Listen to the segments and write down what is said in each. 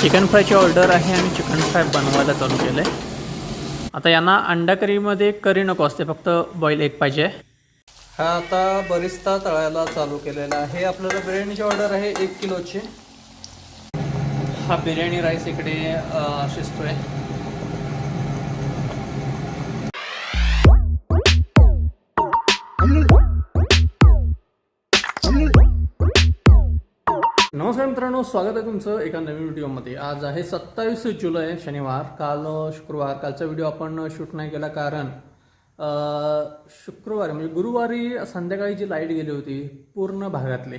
Chicken फ्रायची order आहे आणि chicken fry बनवायला चालू केलं आहे आता यांना अंडा करीमध्ये करी नको असते फक्त बॉईल एक पाहिजे. हा आता बरिस्ता तळायला चालू केलेला आहे. आपल्याला बिर्याणीची ऑर्डर आहे एक किलोची. हा बिर्याणी राईस इकडे अ, शिजतोय. मित्रांनो स्वागत आहे तुमचं एका नवीन व्हिडिओमध्ये. आज आहे सत्तावीस जुलै शनिवार. काल शुक्रवार. कालचा व्हिडिओ आपण शूट नाही केला कारण शुक्रवारी म्हणजे गुरुवारी संध्याकाळी जी लाइट गेली होती पूर्ण भागातले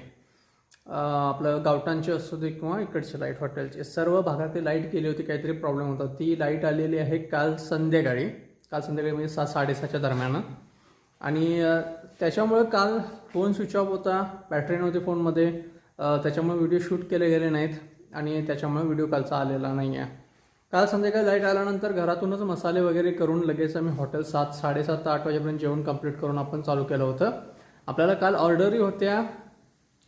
आपलं गावठाणचे असू दे किंवा इकडचे लाइट हॉटेलचे सर्व भागातली लाइट गेली होती काहीतरी प्रॉब्लेम होता. ती लाइट आलेली आहे काल संध्याकाळी. काल संध्याकाळी म्हणजे सहा साडेसहाच्या दरम्यान. आणि त्याच्यामुळं त्याच्यामुळे काल फोन स्विच ऑफ होता बॅटरी नव्हती फोनमध्ये. त्याच्यामुळे व्हिडिओ शूट केले गेले नाहीत आणि त्याच्यामुळे व्हिडिओ कालचा आलेला नाही आहे काल संध्याकाळी लाइट आल्यानंतर घरातूनच मसाले वगैरे करून लगेच आम्ही हॉटेल सात साडेसात आठ वाजेपर्यंत जेवण कंप्लीट करून आपण चालू केलं होतं. आपल्याला काल ऑर्डरही होत्या.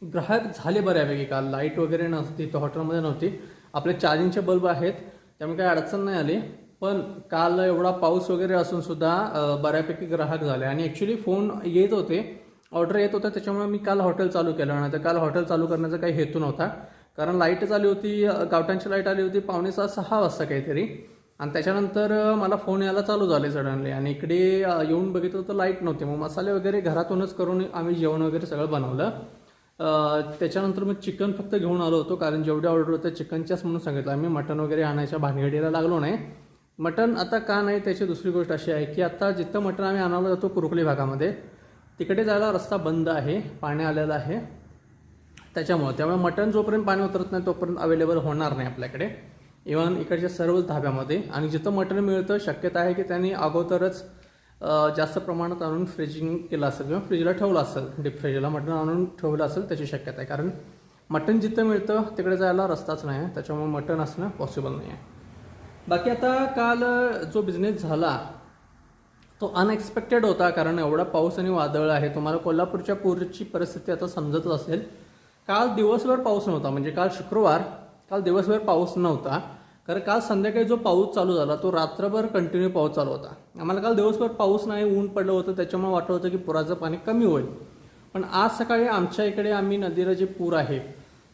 ग्राहक झाले बऱ्यापैकी काल. लाइट वगैरे नसती तर हॉटेलमध्ये नव्हती. आपले चार्जिंगचे बल्ब आहेत त्यामुळे काही अडचण नाही आली. पण काल एवढा पाऊस वगैरे असूनसुद्धा बऱ्यापैकी ग्राहक झाले. आणि ॲक्च्युली फोन येत होते ऑर्डर येत होता त्याच्यामुळे मी काल हॉटेल चालू केलं नाही तर काल हॉटेल चालू करण्याचा काही हेतू नव्हता. कारण लाईटच आली होती अ, लाइट आली होती पावणे सहा सहा वाजता काहीतरी. आणि त्याच्यानंतर मला फोन यायला चालू झाले सडनली आणि इकडे येऊन बघितलं तर लाइट नव्हती. मग मसाले वगैरे घरातूनच करून आम्ही जेवण वगैरे सगळं बनवलं. त्याच्यानंतर मग चिकन फक्त घेऊन आलो होतो कारण जेवढे ऑर्डर होते चिकनच्याच म्हणून सांगितलं. आम्ही मटन वगैरे आणायच्या भानगडीला लागलो नाही. मटन आता का नाही त्याची दुसरी गोष्ट अशी आहे की आता जिथं मटन आम्ही आणायला जातो कुरुकली भागामध्ये तिकडे जायला रस्ता बंद आहे पाणी आलेलं आहे. त्याच्यामुळं त्यामुळे मटन जोपर्यंत पाणी उतरत नाही तोपर्यंत अवेलेबल होणार नाही आपल्याकडे. इव्हन इकडच्या सर्वच धाब्यामध्ये. आणि जिथं मटण मिळतं शक्यता आहे की त्यांनी अगोदरच जास्त प्रमाणात आणून फ्रीजिंग केलं असेल किंवा फ्रीजला ठेवलं असेल. डीप फ्रीजला मटण आणून ठेवलं असेल त्याची शक्यता आहे. कारण मटण जिथं मिळतं तिकडे जायला रस्ताच नाही. आहे त्याच्यामुळे मटण असणं पॉसिबल नाही आहे बाकी आता काल जो बिझनेस झाला तो अनएक्सपेक्टेड होता कारण एवढा पाऊस आणि वादळ आहे. तुम्हाला कोल्हापूरच्या पूरची परिस्थिती आता समजतच असेल. काल दिवसभर पाऊस नव्हता म्हणजे काल शुक्रवार काल दिवसभर पाऊस नव्हता. कारण काल संध्याकाळी जो पाऊस चालू झाला तो रात्रभर कंटिन्यू पाऊस चालू होता. आम्हाला काल दिवसभर पाऊस नाही ऊन पडलं होतं त्याच्यामुळे वाटत होतं की पुराचं पाणी कमी होईल. पण आज सकाळी आमच्या इकडे आम्ही नदीला जे पूर आहे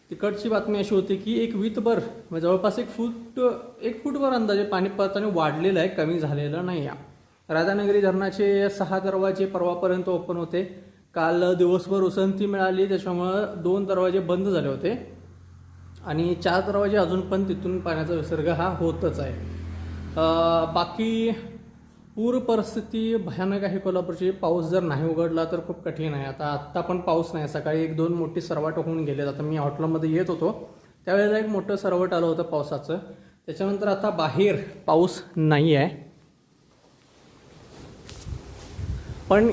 तिकडची बातमी अशी होती की एक वीतभर म्हणजे जवळपास एक फूट एक फूटभर अंदाजे पाणी परताने वाढलेलं आहे कमी झालेलं नाही आहे. राधानगरी धरणाचे सहा दरवाजे परवापर्यंत ओपन होते. काल दिवसभर उसंती मिळाली त्याच्यामुळं दोन दरवाजे बंद झाले होते. आणि चार दरवाजे अजून पण तिथून पाण्याचा विसर्ग हा होतच आहे. बाकी पूर परिस्थिती भयानक आहे कोल्हापूरची. पाऊस जर नाही उघडला तर खूप कठीण आहे. आता आत्ता पण पाऊस नाही. सकाळी एक दोन मोठी सरवाट होऊन गेलेत. आता मी हॉटेलमध्ये येत होतो. त्यावेळेला एक मोठं सरवट आलं होतं पावसाचं. त्याच्यानंतर आता बाहेर पाऊस नाही आहे पण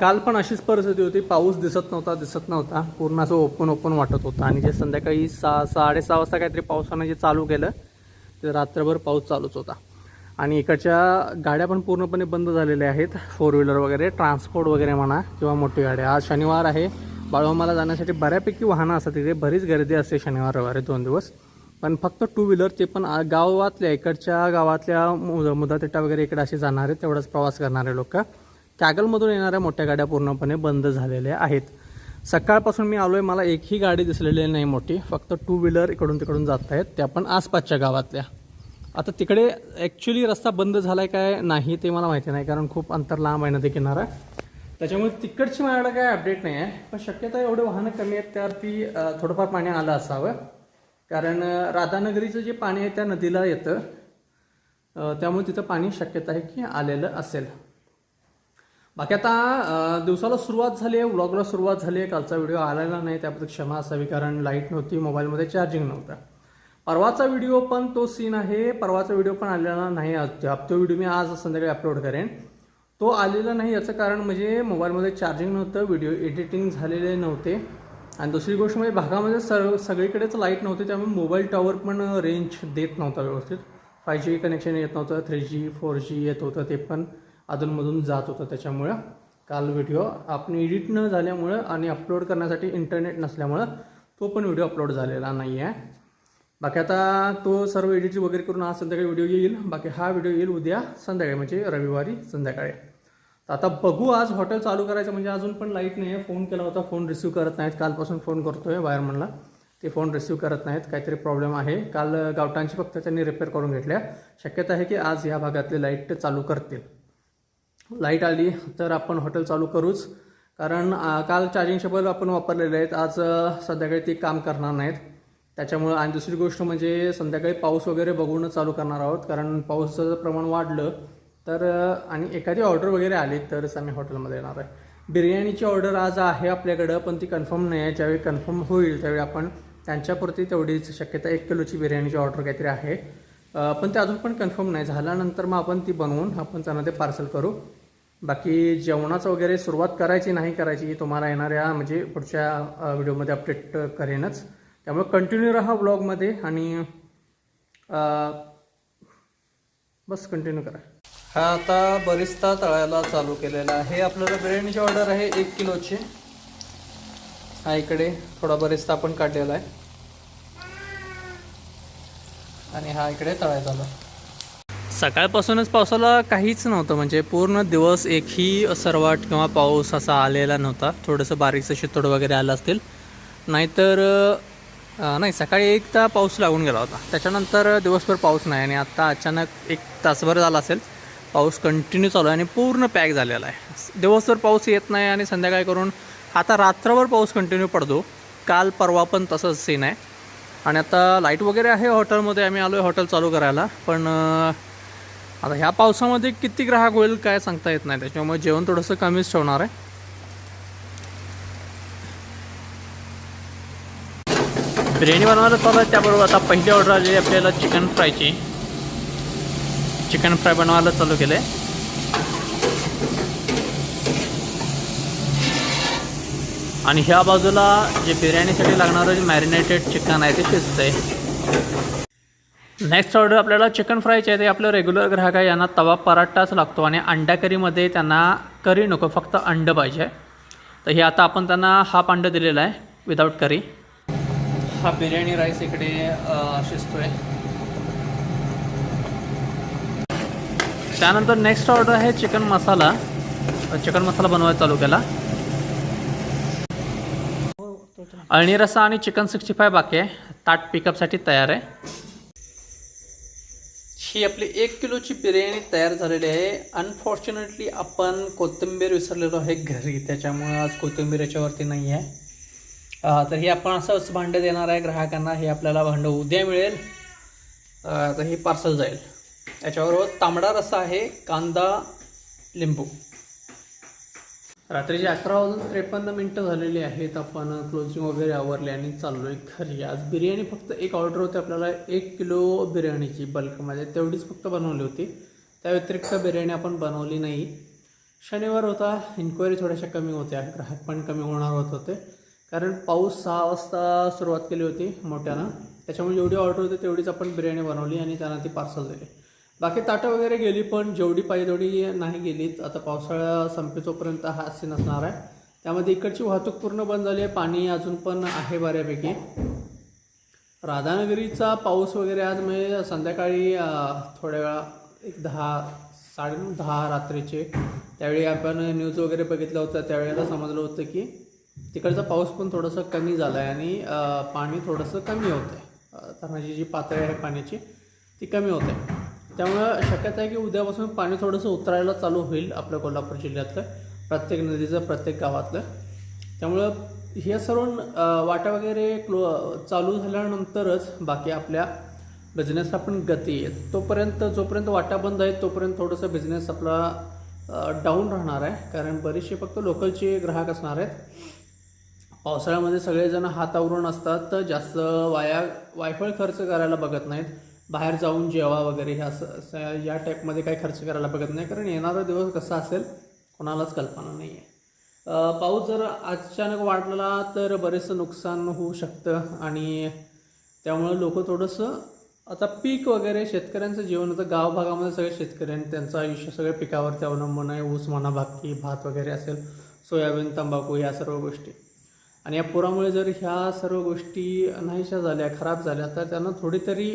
काल पण अशीच परिस्थिती होती. पाऊस दिसत नव्हता दिसत नव्हता. पूर्ण असं ओपन ओपन वाटत होतं. आणि जे संध्याकाळी सहा साडेसहा वाजता काहीतरी पावसानं जे चालू केलं ते रात्रभर पाऊस चालूच होता. आणि इकडच्या गाड्या पण पूर्णपणे बंद झालेल्या आहेत. फोर व्हीलर वगैरे ट्रान्सपोर्ट वगैरे म्हणा किंवा मोठी गाड्या आज शनिवार आहे. बाळूमाला जाण्यासाठी बऱ्यापैकी वाहनं असतात तिथे बरीच गर्दी असते शनिवार रविवारी दोन दिवस. पण फक्त टू व्हीलर ते पण गावातल्या इकडच्या गावातल्या मुद मुदातिट्टा वगैरे इकडे असे जाणारे तेवढाच प्रवास करणारे लोक. कॅगलमधून येणाऱ्या मोठ्या गाड्या पूर्णपणे बंद झालेल्या आहेत. सकाळपासून मी आलो आहे मला एकही गाडी दिसलेली नाही मोठी. फक्त टू व्हीलर इकडून तिकडून जात आहेत त्या पण आसपासच्या गावातल्या. आता तिकडे ॲक्च्युली रस्ता बंद झाला आहे काय नाही ते मला माहिती नाही कारण खूप अंतर लांब आहे नदी किनारा. त्याच्यामुळे तिकडची माझ्याकडे काय अपडेट नाही आहे. पण शक्यता एवढे वाहनं कमी आहेत त्यावरती थोडंफार पाणी आलं असावं. कारण राधानगरीचं जे पाणी आहे त्या नदीला येतं. त्यामुळे तिथं पाणी शक्यता आहे की आलेलं असेल. बाकी आता दिवसाला सुरुवात झाली आहे व्लॉगला सुरुवात झाली आहे. कालचा व्हिडिओ आलेला नाही त्याबद्दल क्षमा असावी कारण लाइट नव्हती मोबाईलमध्ये चार्जिंग नव्हतं. परवाचा व्हिडिओ पण तो सीन आहे. परवाचा व्हिडिओ पण आलेला नाही अद्याप तो व्हिडिओ मी आज संध्याकाळी अपलोड करेन. तो आलेला नाही याचं कारण म्हणजे मोबाईलमध्ये चार्जिंग नव्हतं व्हिडिओ एडिटिंग झालेले नव्हते. आणि दुसरी गोष्ट म्हणजे भागामध्ये सर्व सगळीकडेच लाइट नव्हते त्यामुळे मोबाईल टॉवर पण रेंज देत नव्हता व्यवस्थित. फाय जी कनेक्शन येत नव्हतं थ्री जी फोर जी येत होतं ते पण. अधूनमधून जात होतं. त्याच्यामुळं काल व्हिडिओ आपण एडिट न झाल्यामुळं आणि अपलोड करण्यासाठी इंटरनेट नसल्यामुळं तो पण व्हिडिओ अपलोड झालेला नाही आहे बाकी आता तो सर्व एडिट वगैरे करून आज संध्याकाळी व्हिडिओ येईल. बाकी हा व्हिडिओ येईल उद्या संध्याकाळी म्हणजे रविवारी संध्याकाळी. तर आता बघू आज हॉटेल चालू करायचं म्हणजे अजून पण लाइट नाही आहे फोन केला होता फोन रिसिव्ह करत नाहीत. कालपासून फोन करतो आहे वायरमनला ते फोन रिसिव्ह करत नाहीत. काहीतरी प्रॉब्लेम आहे. काल गावटांची फक्त त्यांनी रिपेअर करून घेतल्या. शक्यता आहे की आज या भागातले लाइट चालू करतील. लाइट आली तर आपण हॉटेल चालू करूच. कारण काल चार्जिंग बल्ब आपण वापरलेले आहेत. आज संध्याकाळी ते काम करणार नाहीत. त्याच्यामुळं आणि दुसरी गोष्ट म्हणजे संध्याकाळी पाऊस वगैरे बघूनच चालू करणार आहोत. कारण पाऊसचं जर प्रमाण वाढलं तर आणि एखादी ऑर्डर वगैरे आली तरच आम्ही हॉटेलमध्ये येणार आहे. बिर्याणीची ऑर्डर आज आहे आपल्याकडं पण ती कन्फर्म नाही आहे. ज्यावेळी कन्फर्म होईल त्यावेळी आपण त्यांच्यापुरती तेवढीच शक्यता एक किलोची बिर्याणीची ऑर्डर काहीतरी आहे. पण ते अजून पण कन्फर्म नाही. झाल्यानंतर मग आपण ती बनवून आपण त्यांना ते पार्सल करू. बाकी जेवणाचं वगैरे सुरुवात करायची नाही करायची तुम्हाला येणाऱ्या म्हणजे पुढच्या व्हिडिओमध्ये अपडेट करेनच. त्यामुळे कंटिन्यू राहा ब्लॉगमध्ये आणि बस कंटिन्यू करा. हा आता बरिस्ता तळायला चालू केलेला आहे. आपल्याला बिर्याणीची ऑर्डर आहे एक किलोची. हा इकडे थोडा बरिस्ता आपण काढलेला आहे. आणि हा इकडे तळायचा आला. सकाळपासूनच पावसाला काहीच नव्हतं. म्हणजे पूर्ण दिवस एकही सरवाट किंवा पाऊस असा आलेला नव्हता. थोडंसं बारीकचं शितोड वगैरे आलं असतील. नाहीतर नाही सकाळी एक ता पाऊस लागून गेला होता. त्याच्यानंतर दिवसभर पाऊस नाही आणि आत्ता अचानक एक तासभर झाला असेल. पाऊस कंटिन्यू चालू आहे आणि पूर्ण पॅक झालेला आहे. दिवसभर पाऊस येत नाही आणि संध्याकाळी करून आता रात्रभर पाऊस कंटिन्यू पडतो. काल परवा पण तसंच सीन आहे. आणि आता लाइट वगैरे आहे हॉटेलमध्ये आम्ही आलो आहे हॉटेल चालू करायला. पण आता ह्या पावसामध्ये किती ग्राहक होईल काय सांगता येत नाही. त्याच्यामुळे जेवण थोडंसं कमीच ठेवणार आहे. बिर्याणी बनवायला चालू आहे त्याबरोबर आता पहिली ऑर्डर आली आहे आपल्याला चिकन फ्रायची चिकन फ्राय बनवायला चालू केलं आहे आणि ह्या बाजूला जे बिर्याणीसाठी लागणारं जे मॅरिनेटेड चिकन आहे ते शिजतंय. नेक्स्ट ऑर्डर आपल्याला चिकन फ्रायचे आहे ते आपलं रेग्युलर ग्राहक आहे यांना तवा पराठाच लागतो आणि अंडा करीमध्ये त्यांना करी नको फक्त अंड पाहिजे. तर हे आता आपण त्यांना हाफ अंड दिलेला आहे विदाऊट करी हा बिर्याणी राईस इकडे शिजतो आहे त्यानंतर नेक्स्ट ऑर्डर आहे चिकन मसाला चिकन मसाला बनवायला चालू केला. अळणी रस्सा आणि चिकन सिक्स्टी फाय बाकी आहे. ताट पिकअपसाठी तयार आहे. ही आपली एक किलोची बिर्याणी तयार झालेली आहे. अनफॉर्च्युनेटली आपण कोथिंबीर विसरलेलो आहे घरी त्याच्यामुळं आज कोथिंबीर याच्यावरती नाही आहे. तर हे आपण असंच भांडं देणार आहे ग्राहकांना हे आपल्याला भांडं उद्या मिळेल. तर हे पार्सल जाईल. याच्याबरोबर तांबडा रस्सा आहे कांदा लिंबू. रात्रीचे अकरा वाजून त्रेपन्न मिनटं झालेली आहेत. आपण क्लोजिंग वगैरे आवरले आणि चाललो आहे घरी. आज बिर्याणी फक्त एक ऑर्डर होती. आपल्याला एक किलो बिर्याणीची बल्कमध्ये तेवढीच फक्त बनवली होती. त्या व्यतिरिक्त बिर्याणी आपण बनवली नाही. शनिवार होता. इन्क्वायरी थोड्याशा कमी होत्या. ग्राहक पण कमी होणार होत होते. कारण पाऊस सहा वाजता सुरुवात केली होती मोठ्यानं. त्याच्यामुळे जेवढी ऑर्डर होती तेवढीच आपण बिर्याणी बनवली आणि त्यांना ती पार्सल दिली. बाकी ताटं वगैरे गेली पण जेवढी पाहिजे तेवढी नाही गेलीत. आता पावसाळा संपेतोपर्यंत हा सीन असणार आहे. त्यामध्ये इकडची वाहतूक पूर्ण बंद झाली आहे. पाणी अजून पण आहे बऱ्यापैकी. राधानगरीचा पाऊस वगैरे आज म्हणजे संध्याकाळी थोड्या वेळा एक दहा साडे दहा रात्रीचे. त्यावेळी आपण न्यूज वगैरे बघितलं होतं. त्यावेळेला समजलं होतं की तिकडचा पाऊस पण थोडंसं कमी झाला आहे आणि पाणी थोडंसं कमी होतं आहे धरणाची जी पातळी आहे पाण्याची ती कमी होते त्यामुळं शक्यता आहे की उद्यापासून पाणी थोडंसं उतरायला चालू होईल आपल्या कोल्हापूर जिल्ह्यातलं प्रत्येक नदीचं प्रत्येक गावातलं. त्यामुळं हे सर्व वाटा वगैरे क्लो चालू झाल्यानंतरच बाकी आपल्या बिझनेसला पण गती येईल. तोपर्यंत जोपर्यंत वाटा बंद आहे तोपर्यंत थोडंसं बिझनेस आपला डाऊन राहणार आहे. कारण बरेचसे फक्त लोकलचे ग्राहक असणार आहेत. पावसाळ्यामध्ये सगळेजण हातावरून असतात तर जास्त वाया वायफळ खर्च करायला बघत नाहीत. बाहेर जाऊन जेवा वगैरे ह्या असं या टाईपमध्ये काही खर्च करायला बघत नाही. कारण येणारा दिवस कसा असेल कोणालाच कल्पना नाही आहे पाऊस जर अचानक वाढला तर बरेचसं नुकसान होऊ शकतं आणि त्यामुळं लोक थोडंसं आता पीक वगैरे शेतकऱ्यांचं जीवन होतं गाव भागामध्ये सगळे शेतकरी आणि त्यांचं आयुष्य सगळं पिकावरती अवलंबून आहे. ऊस म्हणा भाकी भात वगैरे असेल सोयाबीन तंबाखू ह्या सर्व गोष्टी. आणि या पुरामुळे जर ह्या सर्व गोष्टी नाहीशा झाल्या खराब झाल्या तर त्यांना थोडी तरी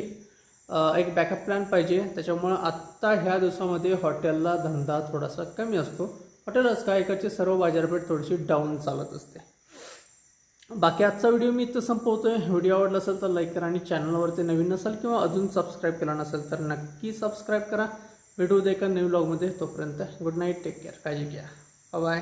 एक बॅकअप प्लॅन पाहिजे. त्याच्यामुळं आत्ता ह्या दिवसामध्ये हॉटेलला धंदा थोडासा कमी असतो. हॉटेलच काय इकडची सर्व बाजारपेठ थोडीशी डाऊन चालत असते. बाकी आजचा व्हिडिओ मी इथं संपवतोय. व्हिडिओ आवडला असेल तर लाईक करा आणि चॅनलवरती नवीन नसाल किंवा अजून सबस्क्राईब केला नसेल तर नक्की सबस्क्राईब करा. भेटू उद्या एका नवीन ब्लॉगमध्ये तोपर्यंत गुड नाईट टेक केअर काळजी घ्या. बाय